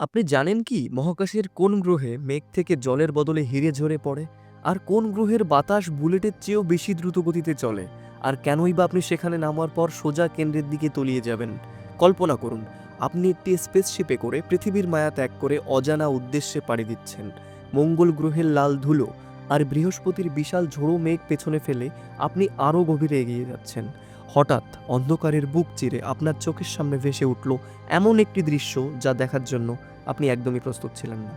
আপনি জানেন কি, মহাকাশের কোন গ্রহে মেঘ থেকে জলের বদলে হিরে ঝরে পড়ে? আর কোন গ্রহের বাতাস বুলেটের চেয়েও বেশি দ্রুত গতিতে চলে? আর কেনই বা আপনি সেখানে নামার পর সোজা কেন্দ্রের দিকে তলিয়ে যাবেন? কল্পনা করুন, আপনি একটি স্পেসশিপে করে পৃথিবীর মায়া ত্যাগ করে অজানা উদ্দেশ্যে পাড়ি দিচ্ছেন। মঙ্গল গ্রহের লাল ধুলো আর বৃহস্পতির বিশাল ঝোড়ো মেঘ পেছনে ফেলে আপনি আরও গভীরে এগিয়ে যাচ্ছেন। হঠাৎ অন্ধকারের বুক চিরে আপনার চোখের সামনে ভেসে উঠল এমন একটি দৃশ্য যা দেখার জন্য আপনি একদমই প্রস্তুত ছিলেন না।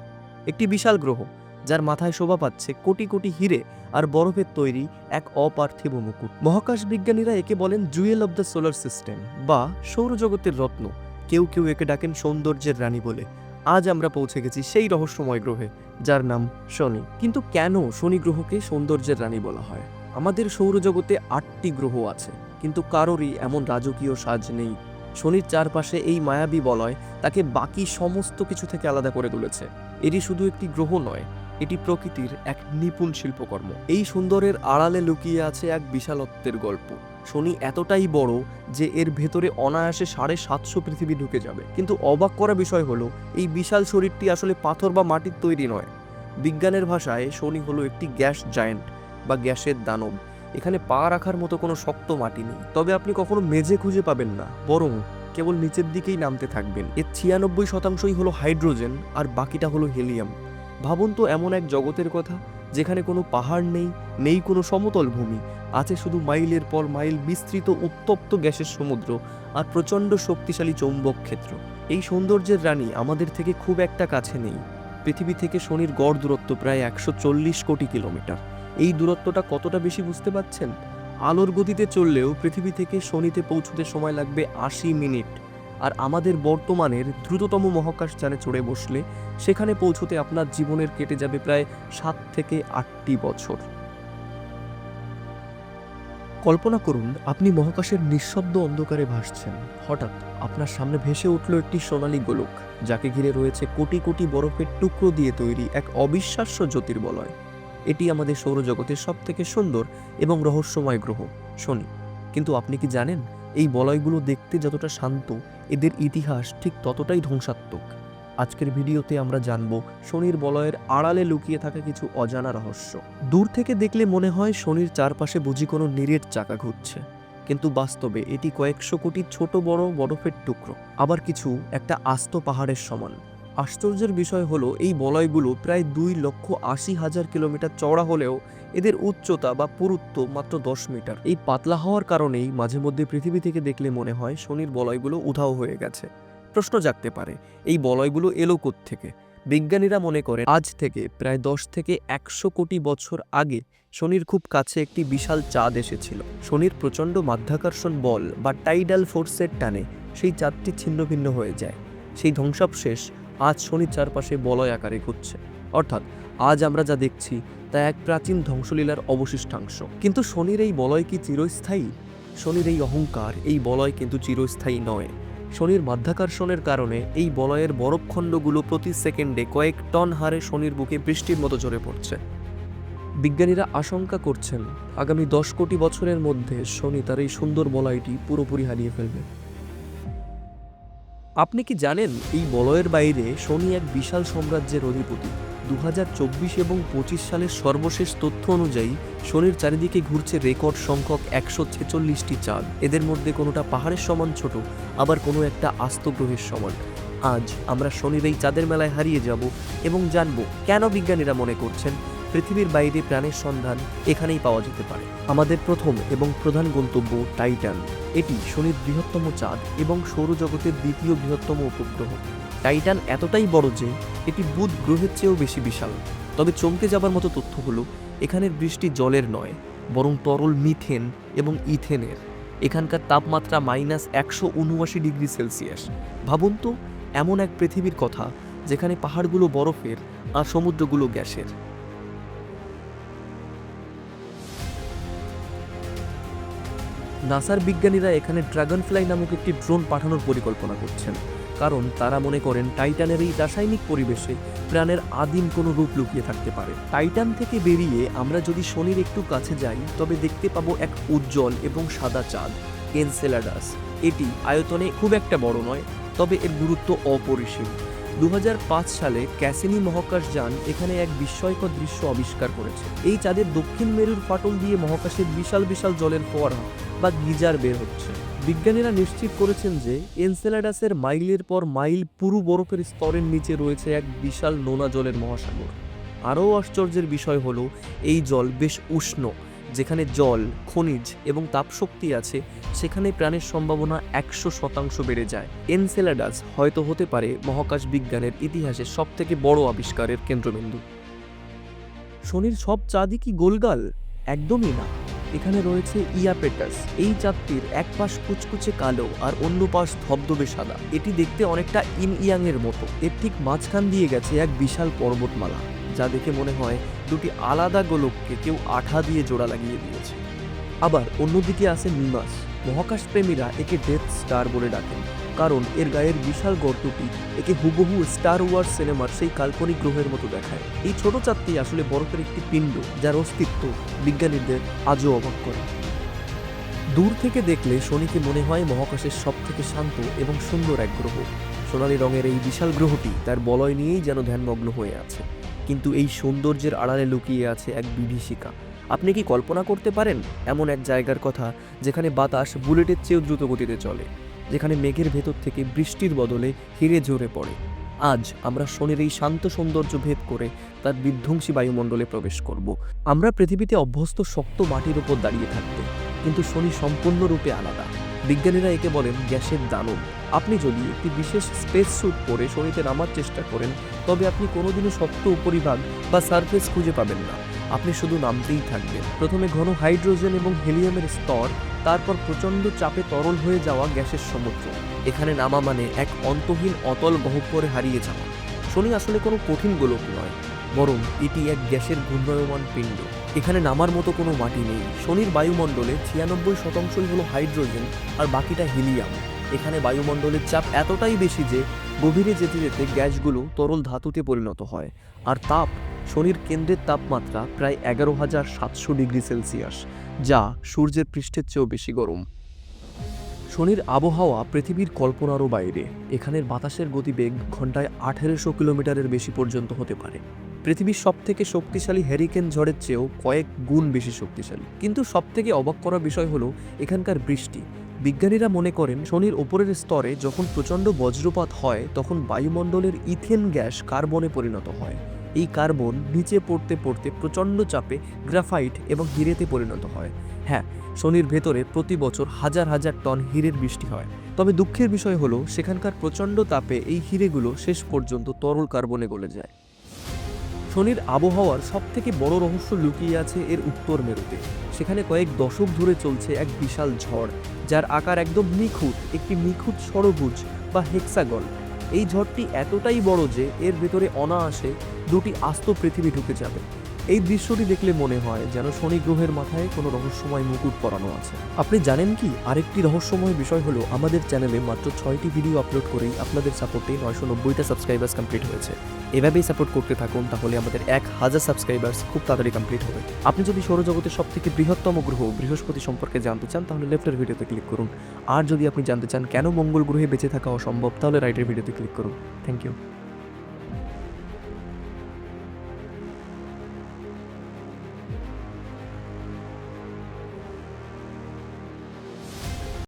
একটি বিশাল গ্রহ, যার মাথায় শোভা পাচ্ছে কোটি কোটি হিরে আর বরফের তৈরি এক অপার্থিব মুকুট। মহাকাশ বিজ্ঞানীরা একে বলেন jewel of the solar system বা সৌরজগতের রত্ন। কেউ কেউ একে ডাকেন সৌন্দর্যের রানী বলে। আজ আমরা পৌঁছে গেছি সেই রহস্যময় গ্রহে, যার নাম শনি। কিন্তু কেন শনি গ্রহকে সৌন্দর্যের রানী বলা হয়? আমাদের সৌরজগতে আটটি গ্রহ আছে, কিন্তু কারোরই এমন রাজকীয় সাজ নেই। শনির চারপাশে এই মায়াবী বলয় তাকে বাকি সমস্ত কিছু থেকে আলাদা করে তুলেছে। এটি শুধু একটি গ্রহ নয়, এটি প্রকৃতির এক নিপুণ শিল্পকর্ম। এই সুন্দরের আড়ালে লুকিয়ে আছে এক বিশালত্বের গল্প। শনি এতটাই বড় যে এর ভেতরে অনায়াসে সাড়ে সাতশো পৃথিবী ঢুকে যাবে। কিন্তু অবাক করা বিষয় হলো, এই বিশাল শরীরটি আসলে পাথর বা মাটির তৈরি নয়। বিজ্ঞানের ভাষায় শনি হলো একটি গ্যাস জায়েন্ট। বা গ্যাসের দানব। এখানে পা রাখার মতো কোনো শক্ত মাটি নেই। তবে আপনি কখনো মেঝে খুঁজে পাবেন না। বরং কেবল নিচের দিকেই নামতে থাকবেন। এর ছিয়ানব্বই শতাংশই হলো হাইড্রোজেন আর বাকিটা হলো হেলিয়াম। ভাবুন তো এমন এক জগতের কথা, যেখানে কোনো পাহাড় নেই নেই কোনো সমতল ভূমি, আছে শুধু মাইলের পর মাইল বিস্তৃত উত্তপ্ত গ্যাসের সমুদ্র আর প্রচণ্ড শক্তিশালী চৌম্বক ক্ষেত্র। এই সৌন্দর্যের রানী আমাদের থেকে খুব একটা কাছে নেই। পৃথিবী থেকে শনির গড় দূরত্ব প্রায় একশো চল্লিশ কোটি কিলোমিটার। এই দূরত্বটা কতটা বেশি বুঝতে পারছেন? আলোর গতিতে চললেও পৃথিবী থেকে শনিতে পৌঁছতে সময় লাগবে আশি মিনিট। আর আমাদের বর্তমানের দ্রুততম মহাকাশযানে চড়ে বসলে সেখানে পৌঁছতে আপনার জীবনের কেটে যাবে প্রায় সাত থেকে আটটি বছর। কল্পনা করুন, আপনি মহাকাশের নিঃশব্দ অন্ধকারে ভাসছেন। হঠাৎ আপনার সামনে ভেসে উঠল একটি সোনালি গোলক, যাকে ঘিরে রয়েছে কোটি কোটি বরফের টুকরো দিয়ে তৈরি এক অবিশ্বাস্য জ্যোতির্বলয়। এটি আমাদের সৌরজগতের সব থেকে সুন্দর এবং রহস্যময় গ্রহ। শনি, কিন্তু আপনি কি জানেন, এই বলয়গুলো দেখতে যতটা শান্ত, এদের ইতিহাস ঠিক ততটাই ধ্বংসাত্মক। আজকের ভিডিওতে আমরা জানব শনির বলয়ের আড়ালে লুকিয়ে থাকা কিছু অজানা রহস্য। দূর থেকে দেখলে মনে হয় শনির চারপাশে বুঝি কোনো নিরেট চাকা ঘুরছে। কিন্তু বাস্তবে এটি কয়েকশো কোটি ছোট বড় বরফের টুকরো। আবার কিছু একটা আস্ত পাহাড়ের সমান। আশ্চর্যের বিষয় হলো, এই বলয়গুলো প্রায় দুই লক্ষ আশি হাজার কিলোমিটার চওড়া হলেও এদের উচ্চতা বা পুরুত্ব মাত্র দশ মিটার। এই পাতলা হওয়ার কারণেই মাঝে মধ্যে পৃথিবী থেকে দেখলে মনে হয় শনির বলয়গুলো উধাও হয়ে গেছে। প্রশ্ন জাগতে পারে, এই বলয়গুলো এলো থেকে বিজ্ঞানীরা মনে করেন, আজ থেকে প্রায় দশ থেকে একশো কোটি বছর আগে শনির খুব কাছে একটি বিশাল চাঁদ এসেছিল। শনির প্রচণ্ড মাধ্যাকর্ষণ বল বা টাইডাল ফোর্সের টানে সেই চাঁদটি ছিন্নভিন্ন হয়ে যায়। সেই ধ্বংসাবশেষ আজ শনির চারপাশে বলয় আকারে ঘুরছে। অর্থাৎ আজ আমরা যা দেখছি, তা এক প্রাচীন ধ্বংসলীলার অবশিষ্টাংশ। কিন্তু শনির এই বলয় কি চিরস্থায়ী? শনির এই অহংকার, এই বলয় কিন্তু চিরস্থায়ী নয়। শনির মাধ্যাকর্ষণের কারণে এই বলয়ের বরফখণ্ডগুলো প্রতি সেকেন্ডে কয়েক টন হারে শনির বুকে বৃষ্টির মতো ঝরে পড়ছে। বিজ্ঞানীরা আশঙ্কা করছেন, আগামী দশ কোটি বছরের মধ্যে শনি তার এই সুন্দর বলয়টি পুরোপুরি হারিয়ে ফেলবে। আপনি কি জানেন এই বলয়ের বাইরে শনি এক বিশাল সাম্রাজ্যের অধিপতি। দু হাজার চব্বিশ এবং পঁচিশ সালের সর্বশেষ তথ্য অনুযায়ী শনির চারিদিকে ঘুরছে রেকর্ড সংখ্যক একশো ছেচল্লিশটি চাঁদ। এদের মধ্যে কোনোটা পাহাড়ের সমান ছোট, আবার কোনো একটা আস্ত গ্রহের সমান। আজ আমরা শনির এই চাঁদের মেলায় হারিয়ে যাব এবং জানব কেন বিজ্ঞানীরা মনে করছেন পৃথিবীর বাইরে প্রাণের সন্ধান এখানেই পাওয়া যেতে পারে। আমাদের প্রথম এবং প্রধান গন্তব্য টাইটান। এটি শনির বৃহত্তম চাঁদ এবং সৌরজগতের দ্বিতীয় বৃহত্তম উপগ্রহ। টাইটান এতটাই বড় যে, এটি বুধ গ্রহের চেয়েও বেশি বিশাল। তবে চমকে যাবার মতো তথ্য হলো, এখানের বৃষ্টি জলের নয়, বরং তরল মিথেন এবং ইথেনের। এখানকার তাপমাত্রা মাইনাস একশো উনআশি ডিগ্রি সেলসিয়াস। ভাবুন তো, এমন এক পৃথিবীর কথা, যেখানে পাহাড়গুলো বরফের আর সমুদ্রগুলো গ্যাসের। নাসার বিজ্ঞানীরা এখানে ড্রাগন ফ্লাই নামক একটি ড্রোন পাঠানোর পরিকল্পনা করছেন। কারণ তারা মনে করেন টাইটানের এই রাসায়নিক পরিবেশে প্রাণের আদিম কোনো রূপ লুকিয়ে থাকতে পারে। টাইটান থেকে বেরিয়ে আমরা যদি শনির একটু কাছে যাই, তবে দেখতে পাবো এক উজ্জ্বল এবং সাদা চাঁদ, এনসেলাডাস। এটি আয়তনে খুব একটা বড় নয়, তবে এর গুরুত্ব অপরিসীম। দু হাজার পাঁচ সালে ক্যাসিনি মহাকাশ যান এখানে এক বিস্ময়কর দৃশ্য আবিষ্কার করেছে। এই চাঁদের দক্ষিণ মেরুর ফাটল দিয়ে মহাকাশের বিশাল বিশাল জলের ফোয়ারা বা গিজার বের হচ্ছে। বিজ্ঞানীরা নিশ্চিত করেছেন যে এনসেলাডাসের মাইলের পর মাইল পুরু বরফের স্তরের নিচে রয়েছে এক বিশাল নোনা জলের মহাসাগর। আরও আশ্চর্যের বিষয় হলো, এই জল বেশ উষ্ণ যেখানে জল, খনিজ এবং তাপশক্তি আছে, সেখানে প্রাণের সম্ভাবনা একশো শতাংশ বেড়ে যায়। এনসেলাডাস হয়তো হতে পারে মহাকাশ বিজ্ঞানের ইতিহাসের সবথেকে বড় আবিষ্কারের কেন্দ্রবিন্দু। শনির সব চাঁদই কি গোলগাল? একদমই না। এখানে রয়েছে ইয়াপেটাস। এই চাঁদটির এক পাশ কুচকুচে কালো আর অন্য পাশ ধবধবে সাদা। এটি দেখতে অনেকটা ইন ইয়াং এর মতো। এর ঠিক মাঝখান দিয়ে গেছে এক বিশাল পর্বতমালা, যা দেখে মনে হয় দুটি আলাদা গোলককে কেউ আঠা দিয়ে জোড়া লাগিয়ে দিয়েছে। আবার অন্যদিকে আছে মিমাস মহাকাশ প্রেমীরা একে ডেথ স্টার বলে ডাকেন, কারণ এর গায়ের বিশাল গর্তটি একে হুবহু স্টার ওয়ার সিনেমার সেই কাল্পনিক গ্রহের মতো দেখায়। এই ছোট চাঁদটি আসলে বরফের একটি পিণ্ড, যার অস্তিত্ব বিজ্ঞানীদের আজও অবাক করে। দূর থেকে দেখলে শনিকে মনে হয় মহাকাশের সব থেকে শান্ত এবং সুন্দর এক গ্রহ। সোনালী রঙের এই বিশাল গ্রহটি তার বলয় নিয়েই যেন ধ্যানমগ্ন হয়ে আছে। কিন্তু এই সৌন্দর্যের আড়ালে লুকিয়ে আছে এক বিভীষিকা। আপনি কি কল্পনা করতে পারেন? এমন এক জায়গার কথা যেখানে বাতাস বুলেটের চেয়েও দ্রুত গতিতে চলে, যেখানে মেঘের ভেতর থেকে বৃষ্টির বদলে হিরে ঝরে পড়ে। আজ আমরা শনির এই শান্ত সৌন্দর্য ভেদ করে তার বিধ্বংসী বায়ুমণ্ডলে প্রবেশ করব। আমরা পৃথিবীতে অভ্যস্ত শক্ত মাটির উপর দাঁড়িয়ে থাকতে, কিন্তু শনি সম্পূর্ণরূপে আলাদা। বিজ্ঞানীরা একে বলেন গ্যাসের দানব। আপনি যদি একটি বিশেষ স্পেস স্যুট পরে শনিতে নামার চেষ্টা করেন, তবে আপনি কোনোদিনও শক্ত উপরিভাগ বা সারফেস খুঁজে পাবেন না। আপনি শুধু নামতেই থাকবেন। প্রথমে ঘন হাইড্রোজেন এবং হিলিয়ামের স্তর, তারপর প্রচণ্ড চাপে তরল হয়ে যাওয়া গ্যাসের সমুদ্র। এখানে নামা মানে এক অন্তহীন অতল গহ্বরে হারিয়ে যাওয়া। শনি আসলে কোনো কঠিন গোলক নয়। বরং এটি এক গ্যাসের ঘূর্ণায়মান পিণ্ড। এখানে নামার মতো কোনো মাটি নেই। শনির বায়ুমণ্ডলে ছিয়ানব্বই শতাংশই হলো হাইড্রোজেন আর বাকিটা হিলিয়াম। এখানে বায়ুমণ্ডলের চাপ এতটাই বেশি যে গভীরে যেতে যেতে গ্যাসগুলো তরল ধাতুতে পরিণত হয়। আর তাপ, শনির কেন্দ্রের তাপমাত্রা প্রায় এগারো হাজার সাতশো ডিগ্রি সেলসিয়াস, যা সূর্যের পৃষ্ঠের চেয়েও বেশি গরম। শনির আবহাওয়া পৃথিবীর কল্পনারও বাইরে। এখানের বাতাসের গতিবেগ ঘন্টায় আঠেরোশো কিলোমিটারের বেশি পর্যন্ত হতে পারে। পৃথিবীর সবথেকে শক্তিশালী হ্যারিকেন ঝড়ের চেয়েও কয়েক গুণ বেশি শক্তিশালী। কিন্তু সবথেকে অবাক করা বিষয় হলো এখানকার বৃষ্টি। বিজ্ঞানীরা মনে করেন, শনির ওপরের স্তরে যখন প্রচণ্ড বজ্রপাত হয়, তখন বায়ুমণ্ডলের ইথেন গ্যাস কার্বনে পরিণত হয়। এই কার্বন নিচে পড়তে পড়তে প্রচণ্ড চাপে গ্রাফাইট এবং হিরেতে পরিণত হয়। হ্যাঁ শনির ভেতরে প্রতি বছর হাজার হাজার টন হিরের বৃষ্টি হয়। তবে দুঃখের বিষয় হলো, সেখানকার প্রচণ্ড তাপে এই হিরেগুলো শেষ পর্যন্ত তরল কার্বনে গলে যায়। শনির আবহাওয়ার সবথেকে বড় রহস্য লুকিয়ে আছে এর উত্তর মেরুতে। সেখানে কয়েক দশক ধরে চলছে এক বিশাল ঝড়, যার আকার একদম নিখুঁত, একটি নিখুঁত সরভুজ বা হেক্সাগন। এই ঝড়টি এতটাই বড় যে এর ভেতরে অনায়াসে দুটি আস্ত পৃথিবী ঢুকে যাবে। এই দৃশ্যটি দেখলে মনে হয় যেন শনি গ্রহের মাথায় কোনো রহস্যময় মুকুট পরানো আছে। আপনি জানেন কি? আরেকটি রহস্যময় বিষয় হলো, আমাদের চ্যানেলে মাত্র ছয়টি ভিডিও আপলোড করেই আপনাদের সাপোর্টে নয়শো নব্বইটা সাবস্ক্রাইবার্স কমপ্লিট হয়েছে। এভাবেই সাপোর্ট করতে থাকুন, তাহলে আমাদের এক হাজার সাবস্ক্রাইবার্স খুব তাড়াতাড়ি কমপ্লিট হবে। আপনি যদি সৌরজগতের সব থেকে বৃহত্তম গ্রহ বৃহস্পতি সম্পর্কে জানতে চান, তাহলে লেফটের ভিডিওতে ক্লিক করুন। আর যদি আপনি জানতে চান কেন মঙ্গল গ্রহে বেঁচে থাকা অসম্ভব, তাহলে রাইটের ভিডিওতে ক্লিক করুন। Thank you